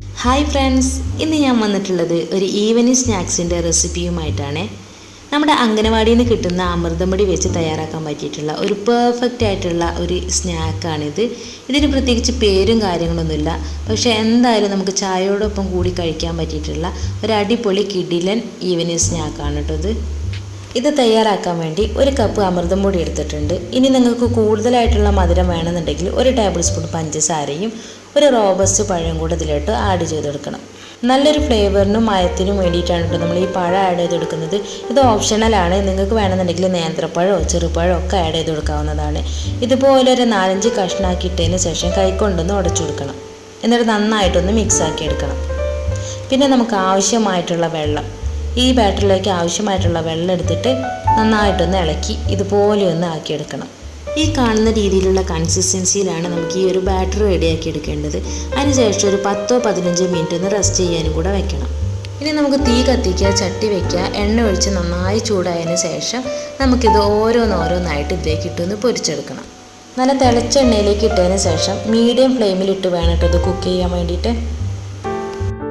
Hi friends ഇന്ന് ഞാൻ വന്നിട്ടുള്ളത് ഒരു ഈവനിങ് സ്നാക്സിന്റെ റെസിപ്പിയുമായിട്ടാണ് നമ്മുടെ അംഗനവാടിയിൽ നിന്ന് കിട്ടുന്ന അമൃതംപൊടി വെച്ച് തയ്യാറാക്കാൻ പറ്റിയിട്ടുള്ള ഒരു പെർഫെക്റ്റ് ആയിട്ടുള്ള ഒരു സ്നാക്കാണിത് ഇതിന് പ്രത്യേകിച്ച് പേരും കാര്യങ്ങളൊന്നുമില്ല. പക്ഷേ എന്തായാലും നമുക്ക് ചായയോടൊപ്പം കൂടി കഴിക്കാൻ പറ്റിയിട്ടുള്ള ഒരു അടിപൊളി കിടിലൻ ഈവനിങ് സ്നാക്കാണ് കേട്ടോ ഇത്. ഇത് തയ്യാറാക്കാൻ വേണ്ടി ഒരു കപ്പ് അമൃതം പൊടി എടുത്തിട്ടുണ്ട്. ഇനി നിങ്ങൾക്ക് കൂടുതലായിട്ടുള്ള മധുരം വേണമെന്നുണ്ടെങ്കിൽ ഒരു ടേബിൾ സ്പൂൺ പഞ്ചസാരയും ഒരു റോബസ്റ്റ് പഴം കൂടെ ഇതിലോട്ട് ആഡ് ചെയ്തെടുക്കണം. നല്ലൊരു ഫ്ലേവറിനും മയത്തിനും വേണ്ടിയിട്ടാണ് കേട്ടോ നമ്മൾ ഈ പഴം ആഡ് ചെയ്തെടുക്കുന്നത്. ഇത് ഓപ്ഷണലാണ് നിങ്ങൾക്ക് വേണമെന്നുണ്ടെങ്കിൽ നേന്ത്രപ്പഴമോ ചെറുപഴമോ ഒക്കെ ആഡ് ചെയ്ത് കൊടുക്കാവുന്നതാണ് ഇതുപോലെ ഒരു നാലഞ്ച് കഷ്ണാക്കിയിട്ടതിന് ശേഷം കൈക്കൊണ്ടൊന്ന് ഉടച്ചു കൊടുക്കണം. എന്നിട്ട് നന്നായിട്ടൊന്ന് മിക്സ് ആക്കി എടുക്കണം. പിന്നെ നമുക്ക് ആവശ്യമായിട്ടുള്ള വെള്ളം. ഈ ബാറ്ററിലേക്ക് ആവശ്യമായിട്ടുള്ള വെള്ളം എടുത്തിട്ട് നന്നായിട്ടൊന്ന് ഇളക്കി ഇതുപോലെ ഒന്ന് ആക്കിയെടുക്കണം. ഈ കാണുന്ന രീതിയിലുള്ള കൺസിസ്റ്റൻസിയിലാണ് നമുക്ക് ഈ ഒരു ബാറ്ററി റെഡിയാക്കി എടുക്കേണ്ടത്. അതിനുശേഷം ഒരു പത്തോ പതിനഞ്ചോ മിനിറ്റ് ഒന്ന് റെസ്റ്റ് ചെയ്യാനും കൂടെ വെക്കണം. ഇനി നമുക്ക് തീ കത്തിക്കുക ചട്ടി വെക്കുക എണ്ണ ഒഴിച്ച് നന്നായി ചൂടായതിനു ശേഷം നമുക്കിത് ഓരോന്നോരോന്നായിട്ട് ഇതിലേക്ക് ഇട്ടൊന്ന് പൊരിച്ചെടുക്കണം. നല്ല തിളച്ച എണ്ണയിലേക്ക് ഇട്ടതിന് ശേഷം മീഡിയം ഫ്ലെയിമിലിട്ട് വേണം കേട്ടോ ഇത് കുക്ക് ചെയ്യാൻ വേണ്ടിയിട്ട്.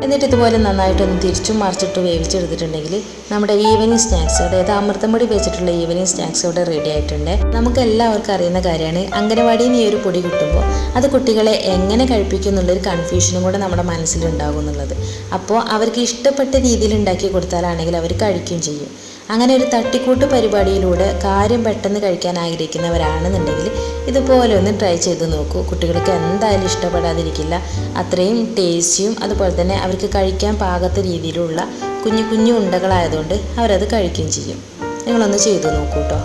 എന്നിട്ട് ഇതുപോലെ നന്നായിട്ടൊന്ന് തിരിച്ചും മറിച്ചിട്ട് വേവിച്ചെടുത്തിട്ടുണ്ടെങ്കിൽ നമ്മുടെ ഈവനിങ് സ്നാക്സ് അതായത് അമൃതംപൊടി വെച്ചിട്ടുള്ള ഈവനിങ് സ്നാക്സ് ഇവിടെ റെഡി ആയിട്ടുണ്ട്. നമുക്ക് എല്ലാവർക്കും അറിയുന്ന കാര്യമാണ് അംഗനവാടിയിൽ നിന്ന് ഈ ഒരു പൊടി കിട്ടുമ്പോൾ അത് കുട്ടികളെ എങ്ങനെ കഴിപ്പിക്കും എന്നുള്ളൊരു കൺഫ്യൂഷനും കൂടെ നമ്മുടെ മനസ്സിലുണ്ടാകും എന്നുള്ളത്. അപ്പോൾ അവർക്ക് ഇഷ്ടപ്പെട്ട രീതിയിൽ ഉണ്ടാക്കി കൊടുത്താലാണെങ്കിൽ അവർ കഴിക്കുകയും ചെയ്യും. അങ്ങനെ ഒരു തട്ടിക്കൂട്ട് പരിപാടിയിലൂടെ കാര്യം പെട്ടെന്ന് കഴിക്കാൻ ആഗ്രഹിക്കുന്നവരാണെന്നുണ്ടെങ്കിൽ ഇതുപോലെ ഒന്ന് ട്രൈ ചെയ്ത് നോക്കൂ. കുട്ടികൾക്ക് എന്തായാലും ഇഷ്ടപ്പെടാതിരിക്കില്ല. അത്രയും ടേസ്റ്റിയും അതുപോലെ തന്നെ അവർക്ക് കഴിക്കാൻ പാകത്ത രീതിയിലുള്ള കുഞ്ഞു കുഞ്ഞു ഉണ്ടകളായതുകൊണ്ട് അവരത് കഴിക്കുകയും ചെയ്യും. നിങ്ങളൊന്ന് ചെയ്തു നോക്കൂ കേട്ടോ